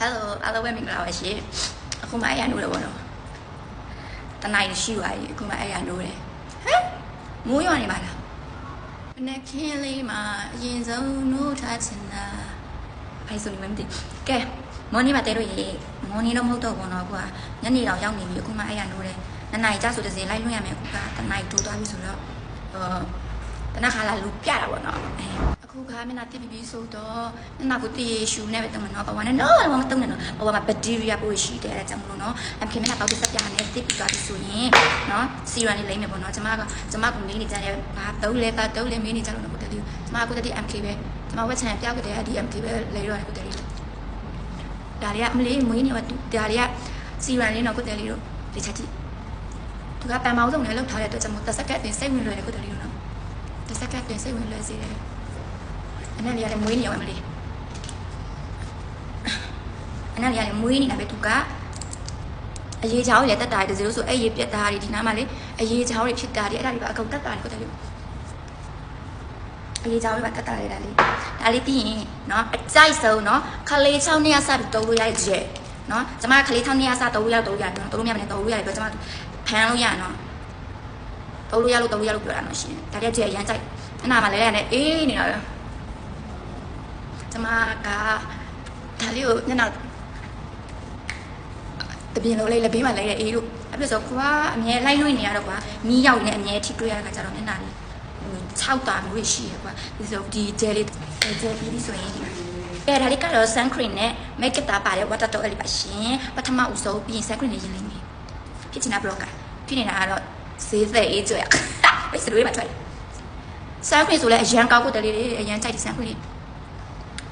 Hello အားလုံးပဲမင်္ဂလာပါရှင်အခုမှအဲ့ရနိုးတယ်ပေါ့နော်တနိုင်ရှိပါပြီအခုမှအဲ့ရနိုးတယ်ဟမ်မိုးရွာနေပါလားမနေ့ကင်းလေးမှာအရင်ဆုံးနိုးထားချင်တာဖိုင်ဆိုနေမှမသိကဲမော်နီမှာတဲလို့ရေမော်နီတော့မဟုတ်တော့ဘူးနော်အခုကညနေတော့ရောက်နေပြီအခုမှအဲ့ရနိုးတယ်နှစ်နိုင်ကြဆိုတဲ့စလိုက်လွှင့်ရမယ်အခုကတနိုင်တိုးသွားပြီဆိုတော့ဟောတနခါလာလူပြတာပေါ့နော် အဲအခုကမျက်နှာတစ်ပြီးပြီးဆိုတော့မျက်နှာကိုတည်ရှူနေပဲတုံးမယ်နော်ဘဝနဲ့နော်ဘဝမတုံးနဲ့နော်ဘဝမှာဘက်တီးရီးယားပို့ရှိတယ်အဲဒါကြောင့်မလို့နော်အမ်ခေမျက်နှာပေါက်တစ်စက်ပြားနဲ့တစ်ပြီးသွားပြီဆိုရင်နော်စီရန်လေးလိမ့်မယ်ပေါ့နော်ကျမကကျမကမင်းနေကြတယ်ဘာတုံးလဲဘာတုံးလဲမင်းနေကြလို့နော်ကိုတည်းကျမကကိုတည်း MK ပဲကျမဝက်ချန်ပြောက်ကြတယ်ဒီ MK ပဲလေတော့ကိုတည်းဒါလေးကအမလေးမွေးနေပါဒါလေးကစီရန်လေးနော်ကိုတည်းလေးတို့ဒီချက်ကြည့်သူကပန်မောင်းဆုံးနဲ့လောက်ထားတဲ့အတွက်ကျမတစ်စက္ကန့်အတွင်းစိတ်ဝင်လွယ်တယ်ကိုတည်းလေးတို့နော်တစ်စက္ကန့်အတွင်းစိတ်ဝင်လွယ်စေတယ် အနက်လေးကလည်းမွေးနေအောင်မလေးအနက်လေးကလည်းမွေးနေတာပဲသူကအရေးချောင်းတွေလည်းတက်တာတွေတစလို့ဆိုအဲ့ရေပြက်တာတွေဒီနားမှာလေအရေးချောင်းတွေဖြစ်တာတွေအဲ့ဒါတွေပါအကုန်တက်တာတွေကိုတက်လို့အရေးချောင်းတွေပါတက်တာတွေဒါလေးဒါလေးပြီးရင်နော်အကြိုက်ဆုံးနော်ခလေးချောင်းနဲ့ဆက်ပြီးတုံးလို့ရတဲ့ကြဲနော်ကျမခလေးချောင်းနဲ့ဆက်တုံးလို့ရတုံးလို့ရတယ်နော်တုံးလို့မရမနဲ့တုံးလို့ရတယ်ပြောကျမဖမ်းလို့ရနော်တုံးလို့ရလို့တုံးလို့ရလို့ပြောတာနော်ရှင်ဒါတည်းကြဲအရန်ကြိုက်အဲ့နာမှာလဲလဲနဲ့အေးနေတာပဲ မကဒါလေးကိုညနာတပြင်းလုံးလေးလက်ဘေးမှာလဲတဲ့အေးလို့အဲ့ဒါဆိုကွာအမြဲလိုက်လွှင့်နေရတော့ကွာမီးရောက်နေအမြဲထိတွေ့ရတဲ့ခါကျတော့မျက်နှာလေး6တာမျိုးရှိရကွာဒီဆိုဒီဂျယ်လေးဂျယ်ပြီးဆိုရင်ဒီကဲဒါလေးကတော့ sun cream နဲ့ make up တာပါတယ် water towel လေးပါရှင်ပထမဦးဆုံးပြီးရင် sun cream လေးရင်လိမ့်မယ်ဖြစ်ချင်တာ blocker ဖြစ်နေတာကတော့ဈေးသက်အေးကြွယ်ဘယ်စလွေးမှာထွက်လဲ sun cream ဆိုလဲအရန်ကောက်ကိုတလေးလေးအရန်ကြိုက်တဲ့ sun cream လေး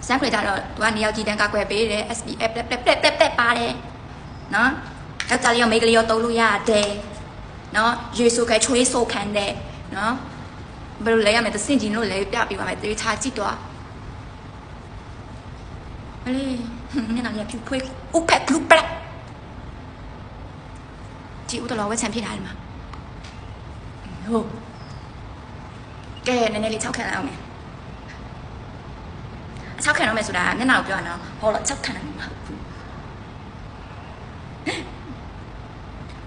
sun cream ကြတော့သူကနေရောက်ကြည့်တန်းကောက်ွယ်ပေးတယ် SPF ပလက်ပလက်ပလက်ပလက်ပါတယ်နော်ယောက်ျားလေးရောမိန်းကလေးရောတုံးလို့ရတယ်နော်ရေဆိုခဲချွေးဆိုခံတယ်နော်ဘယ်လိုလဲရမယ်တစင်ကြီးလို့လဲပြပေးပါမယ်တေချာကြည့်တော့မလေးနင်နာရပြူဖွေးဥပက်လူပလက်ကြည့်ဦးတော်ဝက်ချန်ဖြစ်လာတယ်မှာဟုတ်ကဲနည်းနည်းလေး၆ခန့်လောက်မယ် ၆ခန့်တော့မယ်ဆိုတာမျက်နှာကိုပြောရအောင်ဟောတော့၆ခန့်တယ်မှာ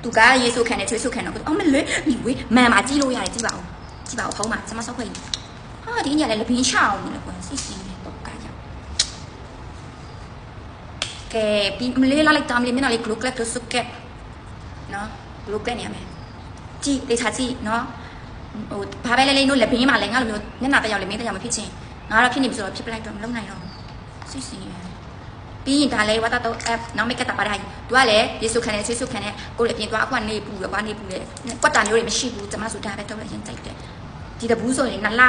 သူကရေဆိုခံတယ်ချွေးဆိုခံတော့အော်မလေးမိဝေးမန်မှာကြည့်လို့ရတယ်ကြည့်ပါဦးကြည့်ပါဦးဖုံးမှာကျမဆောက်ခွေဟာဒီညလည်းလပင်းရှောင်းနေလို့ကွာစိတ်စီးနေတော့ကကြောင်ကဲပြီးမလေးလာလိုက်တာမလေးမျက်နှာလေး glow clap လို့စုကက်နော် glow clap နေရမယ်ကြည့်တေချာကြည့်နော်ဟိုဘာပဲလဲလဲလို့လပင်းမှာလဲငါလိုမျိုးမျက်နှာတစ်ယောက်လေးမင်းတစ်ယောက်မဖြစ်ချင်း ငါတော့ဖြစ်နေပြီဆိုတော့ဖြစ်ပလိုက်တော့မလုံးနိုင်တော့စိတ်စီးနေပြီးရင်ဒါလဲဝတ်တော့ app နောက်မိတ်ကတာပါတိုင်းသူကလည်းရေစုခံတယ်ချွေးစုခံတယ်ကိုယ်လည်းပြင်သွားအခုကနေပူရောကနေပူတယ်ကွက်တာမျိုးတွေမရှိဘူးကျမဆိုဒါပဲတော့ရင်ကြိုက်တယ်ဒီတဘူးဆိုရင်နလနလ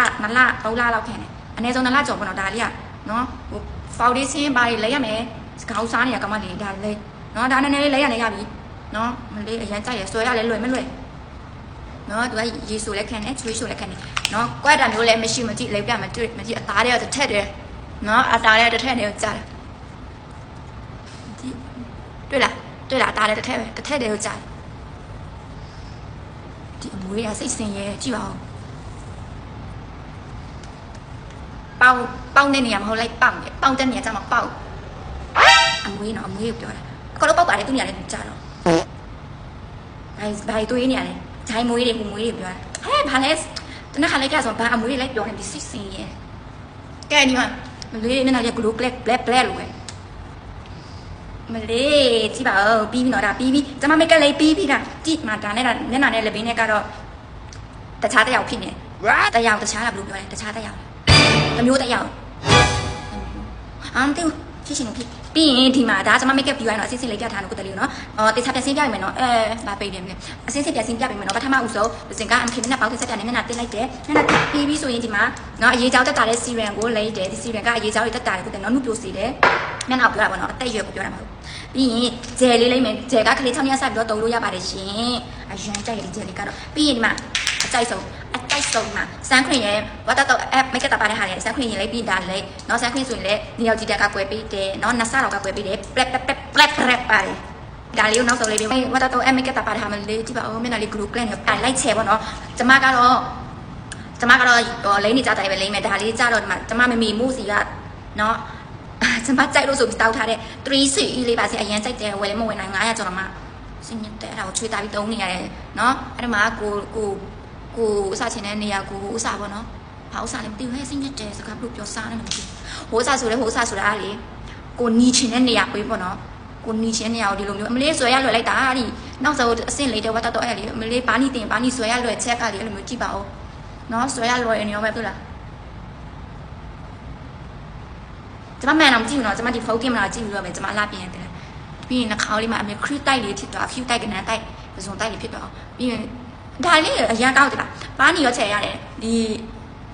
3လလောက်ခံတယ်အနည်းဆုံးနလကျော်ပေါ့နော်ဒါလေးကနော်ဟို foundation ဘာတွေလဲရမယ်ခေါင်းစားနေရကမလေးဒါလဲနော်ဒါနည်းနည်းလေးလဲရနေရပြီနော်မလေးအရန်ကြိုက်ရဆွဲရလဲလွယ်မလွယ် နော်သူကရေဆိုလဲခံတယ်ချွေးဆိုလဲခံတယ်နော်ကွက်တာမျိုးလည်းမရှိမကြည့်လဲပြမကြည့်မကြည့်အသားတွေကတစ်ထက်တယ်နော်အသားတွေကတစ်ထက်တယ်ကြားတယ်တွေ့လားတွေ့လားဒါလည်းတစ်ထက်ပဲတစ်ထက်တည်းကိုကြာဒီအမွေးကစိတ်ဆင်ရဲကြည့်ပါဦးပေါင်ပေါင်တဲ့နေရာမဟုတ်လိုက်ပေါင်တယ်ပေါင်တဲ့နေရာကျမှပေါင်အမွေးနော်အမွေးကိုပြောတာအကောင်လုံးပေါက်ပါတယ်သူနေရာလည်းကြာတော့ဘာဘာတွေးနေရလဲ ဂျိုင်းမွေးတွေကိုမွေးတွေပြောတာဟဲ့ဘာလဲတနခါလိုက်ကြဆိုဘာအမွေးတွေလိုက်ပြောနေဒီစိတ်ဆင်ရဲကဲဒီမှာမလေးမျက်နှာလေး glow black black black လို့ပဲမလေးကြည့်ပါဦးပြီးပြီနော်ဒါပြီးပြီကျမမိတ်ကလေးပြီးပြီဒါကြည့်မှာဒါနဲ့ဒါမျက်နှာနဲ့လက်ဘင်းနဲ့ကတော့တခြားတစ်ယောက်ဖြစ်နေတယောက်တခြားလားဘယ်လိုပြောလဲတခြားတစ်ယောက်တစ်မျိုးတစ်ယောက်အမ်တူ ဖြစ်ရှင်ဖြစ်ပြီးရင်ဒီမှာဒါကျမမိတ်ကပြီးသွားရင်တော့အစစ်စစ်လေးပြထားလို့ကိုတလေးနော်အော်တေချာပြန်စင်းပြပြီမယ်နော်အဲလာပိတ်တယ်မလဲအစစ်စစ်ပြန်စင်းပြပြီမယ်နော်ပထမဦးဆုံးစင်ကအမ်ခေမျက်နှာပေါက်ဆက်ပြနေမျက်နှာတင်လိုက်တယ်မျက်နှာပြီးပြီဆိုရင်ဒီမှာနော်အရေးကြောတက်တာတဲ့စီရန်ကိုလိမ့်တယ်ဒီစီရန်ကအရေးကြောတွေတက်တာတယ်ကိုတနော်နုပြိုစီတယ်မျက်နှာပြောတာပေါ့နော်အသက်အရွယ်ကိုပြောတာမဟုတ်ပြီးရင်ဂျယ်လေးလိမ့်မယ်ဂျယ်ကကလေး6နှစ်ဆက်ပြီးတော့တုံလို့ရပါတယ်ရှင်အရန်ကြိုက်ရတဲ့ဂျယ်လေးကတော့ပြီးရင်ဒီမှာအကြိုက်ဆုံး အကြိုက်ဆုံးမှာစမ်းခွင်ရဲ့ဝတ်တော့ app မိတ်ကတာပါတဲ့ဟာလေးစမ်းခွင်ရင်လေးပြီးဒါလေးနော်စမ်းခွင်ဆိုရင်လည်းနေရာကြီးတက်ကကွယ်ပေးတယ်နော်နဆတော့ကကွယ်ပေးတယ် black black black black ပါတယ်ဒါလေးကိုနောက်ဆုံးလေးပြီးဝတ်တော့ app မိတ်ကတာပါတဲ့ဟာမလေးကြည့်ပါဦးမျက်နှာလေး group clan နဲ့တိုင်လိုက်ချဲပေါ့နော်ကျမကတော့ကျမကတော့ဟိုလိမ့်နေကြတယ်ပဲလိမ့်မယ်ဒါလေးကြတော့ဒီမှာကျမမမီမှုစီကနော်ကျမကြိုက်လို့ဆိုပြီးတောက်ထားတဲ့3 CE လေးပါစေအရင်ကြိုက်တယ်ဝယ်လည်းမဝယ်နိုင်900ကျော်တော့မှစင်ညက်တဲ့အဲ့ဒါကိုချွေးတာပြီးသုံးနေရတယ်နော်အဲ့ဒါမှကိုကို ကိုဥစားချင်တဲ့နေရာကိုဥစားပေါ့နော်ဘာဥစားလဲမသိဘူးဟဲ့စင်ညက်တယ်စကားဘလို့ပြောစားနေတယ်မသိဘူးဟိုဥစားဆိုလဲဟိုဥစားဆိုတာလေကိုနီချင်တဲ့နေရာကိုပေါ့နော်ကိုနီချင်တဲ့နေရာကိုဒီလိုမျိုးအမလေးဆွဲရလွယ်လိုက်တာဒီနောက်ဆုံးအဆင့်လေးတဲ့ဝတ်တော့အဲ့လေအမလေးဘာနီတင်ဘာနီဆွဲရလွယ်ချက်ကလေအဲ့လိုမျိုးကြည့်ပါဦးနော်ဆွဲရလွယ်နေရောပဲဟုတ်လားကျမမှန်တော့မကြည့်ဘူးနော်ကျမဒီဖုန်းကင်မရာကြည့်ပြီးတော့ပဲကျမအလားပြင်ရတယ်ပြီးရင်နှာခေါင်းလေးမှာအမေခရစ်တိုက်လေးဖြစ်သွားဖြူတိုက်ကနန်းတိုက်ပစုံတိုက်လေးဖြစ်သွားပြီးရင် ဒါလေးအရန်ကောက်တယ်လားဘာနီရောချယ်ရတယ်ဒီ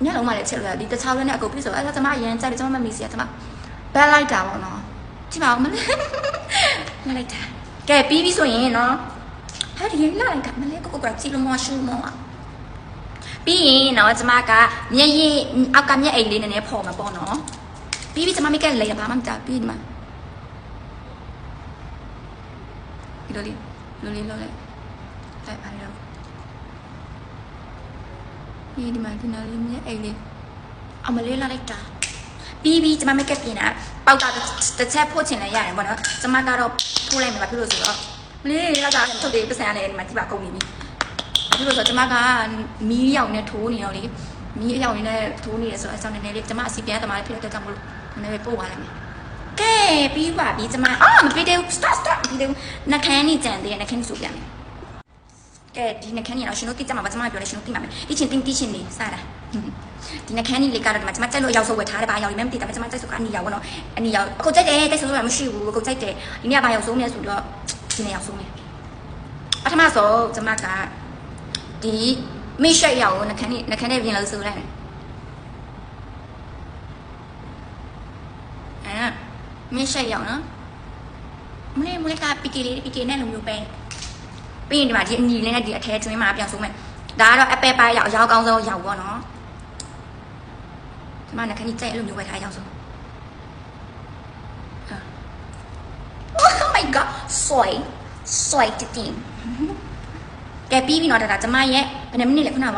ညလုံးမှလည်းချက်လို့ရဒီတခြားလည်းနဲ့အကုန်ပြည့်စုံအဲ့ဒါကျမအရန်ကြိုက်တယ်ကျမမမီစီရကျမဘက်လိုက်တာပေါ့နော်ကြည့်ပါဦးမလေးမလိုက်တာကဲပြီးပြီဆိုရင်နော်ဟာဒီလာလိုက်တာမလေးကိုကိုကကြည့်လို့မရှိဘူးမောပြီးရင်တော့ကျမကမျက်ရည်အောက်ကမျက်အိမ်လေးနည်းနည်းဖော်မှာပေါ့နော်ပြီးပြီကျမမိကလည်းရပါမှမကြပြီးဒီမှာဒီလိုလေးလိုလေးလိုလေးတိုက်ပါတော့ ဒီဒီမှာဒီနာလေးမြဲအိမ်လေးအမလေးလာလိုက်တာပြီးပြီကျမမိကပြင်တာပေါက်တာတစ်ချက်ဖို့ချင်လည်းရတယ်ပေါ့နော်ကျမကတော့ထိုးလိုက်မှာဘာဖြစ်လို့ဆိုတော့မလေးလောက်တာထုတ်တယ်ပတ်စံရတယ်ဒီမှာကြည့်ပါကုန်ပြီဘာဖြစ်လို့ဆိုတော့ကျမကမီးရောက်နေထိုးနေတော့လေမီးရောက်နေတဲ့ထိုးနေတယ်ဆိုတော့အကြောင်းနည်းနည်းလေးကျမအစီပြန်သမားလေးဖြစ်တဲ့အတွက်ကြောင့်မလို့နည်းနည်းပို့သွားလိုက်မယ်ကဲပြီးပါပြီကျမအော်မပြီးသေးဘူး stop stop ပြီးသေးဘူးနှခမ်းနေကြံသေးတယ်နှခမ်းဆိုပြန်မယ် ကဲဒီနှခမ်းနေတော့ရှင်တို့တိကျမှာပါကျမပြောလဲရှင်တို့တိမှာမယ်ဒီချင်းတင်းတိချင်းနေစတာဒီနှခမ်းနေလေးကတော့ဒီမှာကျမကြိုက်လို့ရောက်ဆိုဝယ်ထားတယ်ဘာရောက်လဲမသိတာကျမကြိုက်ဆိုကအနီရောက်တော့အနီရောက်အခုကြိုက်တယ်ကြိုက်ဆိုတော့မရှိဘူးအခုကြိုက်တယ်ဒီနေ့ကဘာရောက်ဆိုးမြဲဆိုတော့ဒီနေ့ရောက်ဆိုးမြဲပထမဆုံးကျမကဒီမိရှိုက်ရောက်နှခမ်းနေနှခမ်းနေပြင်လို့ဆိုလိုက်မယ်အဲမင်းရှိုက်ရောက်နော်မလေးမလေးကပီကေလေးပီကေနဲ့လိုမျိုးပဲ ပြီးရင်ဒီမှာဒီအညီလေးနဲ့ဒီအထဲကျွင်းမှာပြန်ဆုံးမယ်ဒါကတော့အပဲပါရောက်ရောက်ကောင်းဆုံးရောက်ပေါ့နော်ဒီမှာလည်းခဏကြိုက်အဲ့လိုမျိုးပဲထားရောက်ဆုံး Oh my god soy soy တင်ကဲပြီးပြီနော်ဒါဒါကျမရဲ့ဘယ်နှမိနစ်လဲခုနက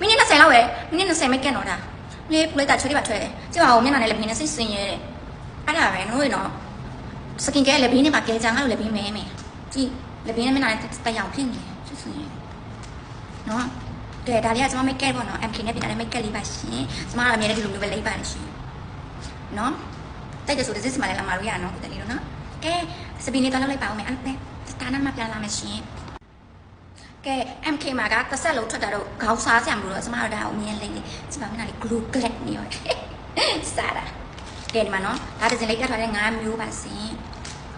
မိနစ်20လောက်ပဲမိနစ်20မိနစ်ကတော့ဒါလေပလက်တာချွေးလေးပါချွဲတယ်ကြည့်ပါဦးမျက်နှာနဲ့လည်းပြင်းနေစိတ်ဆင်းရဲတယ်အဲ့ဒါပဲနို့နော်စကင်ကဲလည်းဘင်းနဲ့မှာကဲကြငါတို့လည်းဘင်းမဲမယ်ကြည့် လည်းဘင်းနဲ့မျက်နှာနဲ့တယောင်ဖြစ်နေဆွဆွရင်နော်ကဲဒါလေးကကျွန်မမိတ်ကဲပေါ့နော် MK နဲ့ပြင်တာလည်းမိတ်ကဲလေးပါရှင်ကျွန်မတို့အများနဲ့ဒီလိုမျိုးပဲလိမ့်ပါတယ်ရှင်နော်တိုက်တယ်ဆိုတဲ့စစ်မှလည်းလာမှာလို့ရနော်ကိုတလေးတို့နော်ကဲစပင်းလေးတော့လောက်လိုက်ပါဦးမယ်အဲ့ပဲတာနာမှပြန်လာမယ်ရှင်ကဲ MK မှာကတစ်ဆက်လုံးထွက်တာတော့ခေါင်းစားစရာမလိုတော့ကျွန်မတို့ဒါကိုအမြင်လိမ့်နေကျွန်မမျက်နှာလေး glue glass နေရောစားတာကဲဒီမှာနော်ဒါတစ်စင်လေးကတ်ထားတဲ့၅မျိုးပါစင်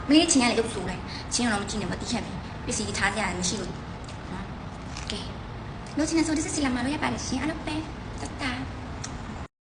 မလေးချင်းကလည်းရုပ်ဆိုးလိုက်ချင်းတော့မကြည့်နဲ့မတိချက်ပြီပ စ္စည်းထားကြရမရှိလို့နော်ကဲလို့ချင်းဆိုဒီစစ်စီလာမလို့ရပါတယ်ရှင်အဲ့လိုပဲတတာ